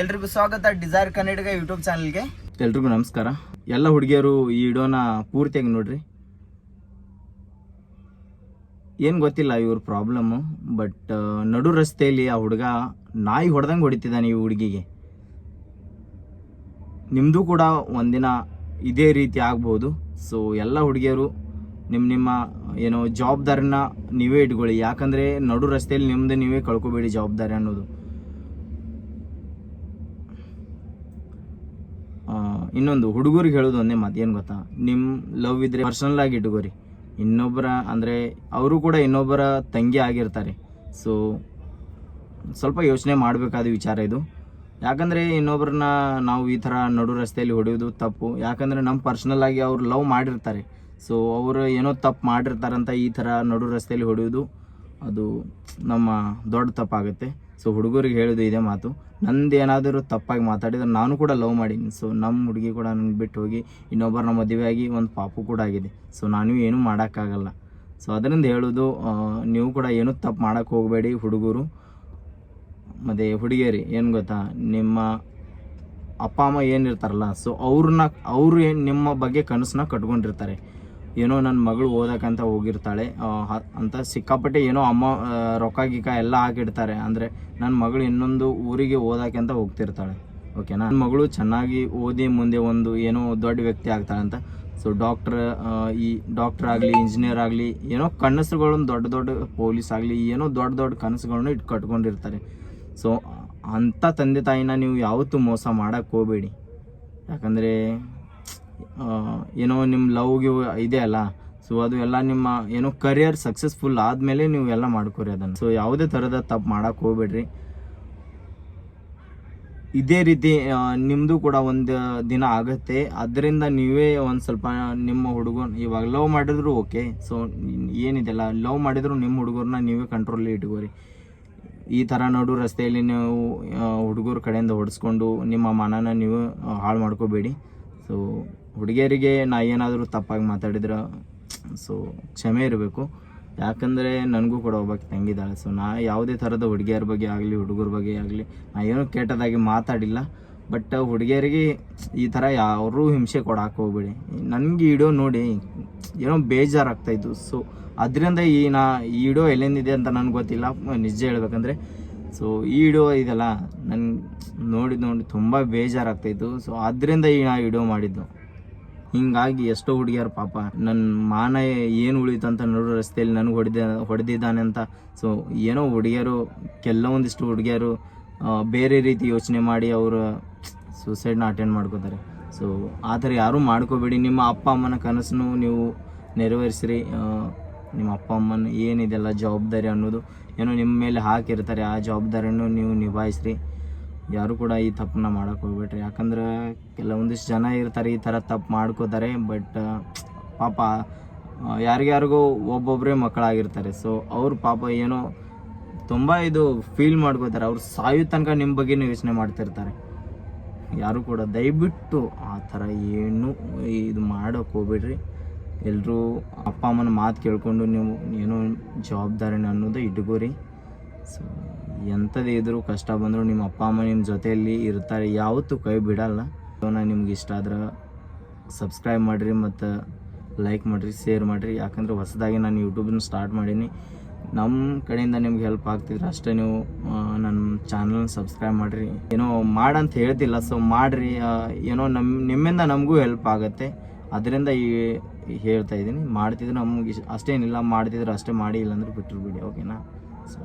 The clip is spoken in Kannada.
ಎಲ್ರಿಗೂ ಸ್ವಾಗತ ಡಿಸೈರ್ ಕನ್ನಡಿಗ ಯೂಟ್ಯೂಬ್ ಚಾನಲ್ಗೆ. ಎಲ್ರಿಗೂ ನಮಸ್ಕಾರ. ಎಲ್ಲ ಹುಡುಗಿಯರು ಈ ವಿಡಿಯೋನ ಪೂರ್ತಿಯಾಗಿ ನೋಡ್ರಿ. ಏನು ಗೊತ್ತಿಲ್ಲ, ಇವ್ರ ಪ್ರಾಬ್ಲಮ್ಮು ಬಟ್ ನಡು ರಸ್ತೆಯಲ್ಲಿ ಆ ಹುಡುಗ ನಾಯಿ ಹೊಡೆದಂಗೆ ಹೊಡಿತಿದ್ದಾನೆ ಈ ಹುಡುಗಿಗೆ. ನಿಮ್ಮದು ಕೂಡ ಒಂದಿನ ಇದೇ ರೀತಿ ಆಗ್ಬೋದು. ಸೊ ಎಲ್ಲ ಹುಡುಗಿಯರು ನಿಮ್ಮ ನಿಮ್ಮ, ಏನೋ ಜವಾಬ್ದಾರಿನ ನೀವೇ ಇಟ್ಕೊಳ್ಳಿ. ಯಾಕಂದರೆ ನಡು ರಸ್ತೆಯಲ್ಲಿ ನಿಮ್ಮದು ನೀವೇ ಕಳ್ಕೊಬೇಡಿ ಜವಾಬ್ದಾರಿ ಅನ್ನೋದು ಆ, ಇನ್ನೊಂದು ಹುಡುಗರಿಗೆ ಹೇಳೋದು ಒಂದೇ ಮಾತು, ಏನು ಗೊತ್ತಾ? ನಿಮ್ಮ ಲವ್ ಇದ್ರೆ ಪರ್ಸನಲ್ ಆಗಿ ಇಟ್ಕೋರಿ. ಇನ್ನೊಬ್ಬರ ಅಂದರೆ ಅವರು ಕೂಡ ಇನ್ನೊಬ್ಬರ ತಂಗಿ ಆಗಿರ್ತಾರೆ. ಸೊ ಸ್ವಲ್ಪ ಯೋಚನೆ ಮಾಡಬೇಕಾದ ವಿಚಾರ ಇದು. ಯಾಕಂದರೆ ಇನ್ನೊಬ್ಬರನ್ನ ನಾವು ಈ ಥರ ನಡು ರಸ್ತೆಯಲ್ಲಿ ಹೊಡೆಯೋದು ತಪ್ಪು. ಯಾಕಂದರೆ ನಮ್ಮ ಪರ್ಸ್ನಲ್ ಆಗಿ ಅವ್ರು ಲವ್ ಮಾಡಿರ್ತಾರೆ. ಸೊ ಅವರು ಏನೋ ತಪ್ಪು ಮಾಡಿರ್ತಾರಂತ ಈ ಥರ ನಡು ರಸ್ತೆಯಲ್ಲಿ ಹೊಡೆಯೋದು, ಅದು ನಮ್ಮ ದೊಡ್ಡ ತಪ್ಪಾಗುತ್ತೆ. ಸೊ ಹುಡುಗರಿಗೆ ಹೇಳೋದು ಇದೇ ಮಾತು. ನಂದು ಏನಾದರೂ ತಪ್ಪಾಗಿ ಮಾತಾಡಿದ್ರೆ ನಾನು ಕೂಡ ಲವ್ ಮಾಡೀನಿ. ಸೊ ನಮ್ಮ ಹುಡುಗಿ ಕೂಡ ನನಗೆ ಬಿಟ್ಟು ಹೋಗಿ ಇನ್ನೊಬ್ಬರನ್ನ ಆಗಿ ಒಂದು ಪಾಪು ಕೂಡ ಆಗಿದೆ. ಸೊ ನಾನು ಏನೂ ಮಾಡೋಕ್ಕಾಗಲ್ಲ. ಸೊ ಅದರಿಂದ ಹೇಳೋದು ನೀವು ಕೂಡ ಏನೂ ತಪ್ಪು ಮಾಡೋಕ್ಕೆ ಹೋಗಬೇಡಿ ಹುಡುಗರು. ಮತ್ತು ಹುಡುಗಿಯರಿ, ಏನು ಗೊತ್ತಾ? ನಿಮ್ಮ ಅಪ್ಪ, ಅಮ್ಮ ಏನಿರ್ತಾರಲ್ಲ ಸೊ ಅವ್ರನ್ನ, ಅವರು ಏನು ನಿಮ್ಮ ಬಗ್ಗೆ ಕನಸನ್ನ ಕಟ್ಕೊಂಡಿರ್ತಾರೆ. ಏನೋ ನನ್ನ ಮಗಳು ಓದಕ್ಕಂತ ಹೋಗಿರ್ತಾಳೆ ಅಂತ ಸಿಕ್ಕಾಪಟ್ಟೆ ಏನೋ ಅಮ್ಮ ರೊಕ್ಕ ಗಿಕ್ಕ ಎಲ್ಲ ಹಾಕಿಡ್ತಾರೆ. ಅಂದರೆ ನನ್ನ ಮಗಳು ಇನ್ನೊಂದು ಊರಿಗೆ ಓದಕ್ಕಂತ ಹೋಗ್ತಿರ್ತಾಳೆ. ಓಕೆನಾ? ನನ್ನ ಮಗಳು ಚೆನ್ನಾಗಿ ಓದಿ ಮುಂದೆ ಒಂದು ಏನೋ ದೊಡ್ಡ ವ್ಯಕ್ತಿ ಆಗ್ತಾಳೆ ಅಂತ. ಸೊ ಡಾಕ್ಟ್ರ್ ಈ ಡಾಕ್ಟ್ರ್ ಆಗಲಿ ಇಂಜಿನಿಯರ್ ಆಗಲಿ, ಏನೋ ಕನಸುಗಳನ್ನು ದೊಡ್ಡ ದೊಡ್ಡ ಪೊಲೀಸ್ ಆಗಲಿ, ಏನೋ ದೊಡ್ಡ ದೊಡ್ಡ ಕನಸುಗಳನ್ನು ಇಟ್ಟು ಕಟ್ಕೊಂಡಿರ್ತಾರೆ. ಸೊ ಅಂಥ ತಂದೆ ತಾಯಿನ ನೀವು ಯಾವತ್ತೂ ಮೋಸ ಮಾಡೋಕ್ಕೆ ಹೋಗಬೇಡಿ. ಯಾಕಂದರೆ ಏನೋ ನಿಮ್ಮ ಲವ್ಗೆ ಇದೆ ಅಲ್ಲ. ಸೊ ಅದು ಎಲ್ಲ ನಿಮ್ಮ ಏನೋ ಕರಿಯರ್ ಸಕ್ಸಸ್ಫುಲ್ ಆದಮೇಲೆ ನೀವು ಎಲ್ಲ ಮಾಡ್ಕೊರಿ ಅದನ್ನು. ಸೊ ಯಾವುದೇ ಥರದ ತಪ್ಪು ಮಾಡೋಕ್ಕೆ ಹೋಗ್ಬೇಡ್ರಿ. ಇದೇ ರೀತಿ ನಿಮ್ಮದು ಕೂಡ ಒಂದು ದಿನ ಆಗುತ್ತೆ. ಅದರಿಂದ ನೀವೇ ಒಂದು ಸ್ವಲ್ಪ ನಿಮ್ಮ ಹುಡುಗನ ಇವಾಗ ಲವ್ ಮಾಡಿದ್ರು ಓಕೆ ಸೊ ಏನಿದೆಲ್ಲ ಲವ್ ಮಾಡಿದ್ರು ನಿಮ್ಮ ಹುಡುಗರನ್ನ ನೀವೇ ಕಂಟ್ರೋಲಲ್ಲಿ ಇಟ್ಕೋರಿ. ಈ ಥರ ನೋಡು, ರಸ್ತೆಯಲ್ಲಿ ನೀವು ಹುಡುಗರ ಕಡೆಯಿಂದ ಹೊಡೆಸ್ಕೊಂಡು ನಿಮ್ಮ ಮನನ ನೀವು ಹಾಳು ಮಾಡ್ಕೋಬೇಡಿ. ಸೊ ಹುಡುಗಿಯರಿಗೆ ನಾ ಏನಾದರೂ ತಪ್ಪಾಗಿ ಮಾತಾಡಿದ್ರೆ ಸೊ ಕ್ಷಮೆ ಇರಬೇಕು. ಯಾಕಂದರೆ ನನಗೂ ಕೂಡ ಒಬ್ಬಾಕಿ ತಂಗಿದ್ದಾಳೆ ಸೊ ನಾ ಯಾವುದೇ ಥರದ ಹುಡುಗಿಯರ ಬಗ್ಗೆ ಆಗಲಿ, ಹುಡುಗರ ಬಗ್ಗೆ ಆಗಲಿ, ನಾ ಏನೂ ಕೆಟ್ಟದಾಗಿ ಮಾತಾಡಿಲ್ಲ. ಬಟ್ ಹುಡುಗಿಯರಿಗೆ ಈ ಥರ ಯಾರೂ ಹಿಂಸೆ ಕೊಡಕ್ಕೆ ಹೋಗ್ಬೇಡಿ. ನನಗೆ ಇಡೋ ನೋಡಿ ಏನೋ ಬೇಜಾರಾಗ್ತಾಯಿತ್ತು ಸೊ ಅದರಿಂದ ಈ ನಾ ಈ ವಿಡಿಯೋ ಎಲ್ಲಿಂದಿದೆ ಅಂತ ನನಗೆ ಗೊತ್ತಿಲ್ಲ. ನಿಜ ಹೇಳ್ಬೇಕಂದ್ರೆ ಸೊ ಈ ವಿಡಿಯೋ ಇದೆಲ್ಲ ನನ್ಗೆ ನೋಡಿದ್ದು ನೋಡಿ ತುಂಬ ಬೇಜಾರಾಗ್ತಾಯಿತ್ತು ಸೊ ಅದರಿಂದ ಈ ನಾ ವಿಡಿಯೋ ಮಾಡಿದ್ದು. ಹಿಂಗಾಗಿ ಎಷ್ಟೋ ಹುಡುಗಿಯರು ಪಾಪ ನನ್ನ ಮಾನ ಏನು ಉಳಿತಂತ ನೋಡೋ ರಸ್ತೆಯಲ್ಲಿ ನನಗೆ ಹೊಡೆದ, ಹೊಡೆದಿದ್ದಾನೆ ಅಂತ. ಸೊ ಏನೋ ಹುಡುಗಿಯರು, ಕೆಲವೊಂದಿಷ್ಟು ಹುಡುಗಿಯರು ಬೇರೆ ರೀತಿ ಯೋಚನೆ ಮಾಡಿ ಅವರು ಸೂಸೈಡ್ನ ಅಟೆಂಡ್ ಮಾಡ್ಕೋತಾರೆ. ಸೊ ಆ ಥರ ಯಾರೂ ಮಾಡ್ಕೋಬೇಡಿ. ನಿಮ್ಮ ಅಪ್ಪ ಅಮ್ಮನ ಕನಸನ್ನು ನೀವು ನೆರವೇರಿಸ್ರಿ. ನಿಮ್ಮ ಅಪ್ಪ ಅಮ್ಮನ ಏನಿದೆಲ್ಲ ಜವಾಬ್ದಾರಿ ಅನ್ನೋದು ಏನೋ ನಿಮ್ಮ ಮೇಲೆ ಹಾಕಿರ್ತಾರೆ. ಆ ಜವಾಬ್ದಾರಿಯನ್ನು ನೀವು ನಿಭಾಯಿಸ್ರಿ. ಯಾರು ಕೂಡ ಈ ತಪ್ಪನ್ನ ಮಾಡೋಕೆ ಹೋಗ್ಬೇಡ್ರಿ. ಯಾಕಂದ್ರೆ ಕೆಲವೊಂದಿಷ್ಟು ಜನ ಇರ್ತಾರೆ, ಈ ಥರ ತಪ್ಪು ಮಾಡ್ಕೋತಾರೆ, ಬಟ್ ಪಾಪ ಯಾರಿಗ್ಯಾರಿಗೂ ಒಬ್ಬೊಬ್ಬರೇ ಮಕ್ಕಳಾಗಿರ್ತಾರೆ. ಸೊ ಅವ್ರು ಪಾಪ ಏನೋ ತುಂಬ ಇದು ಫೀಲ್ ಮಾಡ್ಕೋತಾರೆ. ಅವ್ರು ಸಾಯೋ ತನಕ ನಿಮ್ಮ ಬಗ್ಗೆ ಯೋಚನೆ ಮಾಡ್ತಿರ್ತಾರೆ. ಯಾರು ಕೂಡ ದಯವಿಟ್ಟು ಆ ಥರ ಏನು ಇದು ಮಾಡೋಕೆ ಹೋಗ್ಬೇಡ್ರಿ. ಎಲ್ಲರೂ ಅಪ್ಪ ಅಮ್ಮನ ಮಾತು ಕೇಳ್ಕೊಂಡು ನೀವು ಏನೋ ಜವಾಬ್ದಾರಿನ ಅನ್ನೋದು ಇಟ್ಕೋರಿ. ಸೊ ಎಂಥದ್ದು ಇದ್ರೂ ಕಷ್ಟ ಬಂದರೂ ನಿಮ್ಮ ಅಪ್ಪ, ಅಮ್ಮ ನಿಮ್ಮ ಜೊತೆಯಲ್ಲಿ ಇರ್ತಾರೆ. ಯಾವತ್ತೂ ಕೈ ಬಿಡಲ್ಲ. ನಾ ನಿಮ್ಗೆ ಇಷ್ಟ ಆದ್ರೆ ಸಬ್ಸ್ಕ್ರೈಬ್ ಮಾಡಿರಿ ಮತ್ತು ಲೈಕ್ ಮಾಡಿರಿ ಶೇರ್ ಮಾಡಿರಿ. ಯಾಕಂದರೆ ಹೊಸದಾಗಿ ನಾನು ಯೂಟ್ಯೂಬನ್ನು ಸ್ಟಾರ್ಟ್ ಮಾಡೀನಿ. ನಮ್ಮ ಕಡೆಯಿಂದ ನಿಮ್ಗೆ ಹೆಲ್ಪ್ ಆಗ್ತಿದ್ರೆ ಅಷ್ಟೇ ನೀವು ನನ್ನ ಚಾನಲ್ನ ಸಬ್ಸ್ಕ್ರೈಬ್ ಮಾಡಿರಿ. ಏನೋ ಮಾಡಂತ ಹೇಳ್ತಿಲ್ಲ. ಸೊ ಮಾಡಿರಿ. ಏನೋ ನಮ್ಮ ನಿಮ್ಮಿಂದ ನಮಗೂ ಹೆಲ್ಪ್ ಆಗುತ್ತೆ. ಅದರಿಂದ ಈ ಹೇಳ್ತಾ ಇದ್ದೀನಿ. ಮಾಡ್ತಿದ್ರೆ ನಮ್ಗೆ ಅಷ್ಟೇನಿಲ್ಲ. ಮಾಡ್ತಿದ್ರೆ ಅಷ್ಟೇ ಮಾಡಿ, ಇಲ್ಲಾಂದ್ರೆ ಬಿಟ್ಟರು ಬಿಡಿ. ಓಕೆನಾ ಸೊ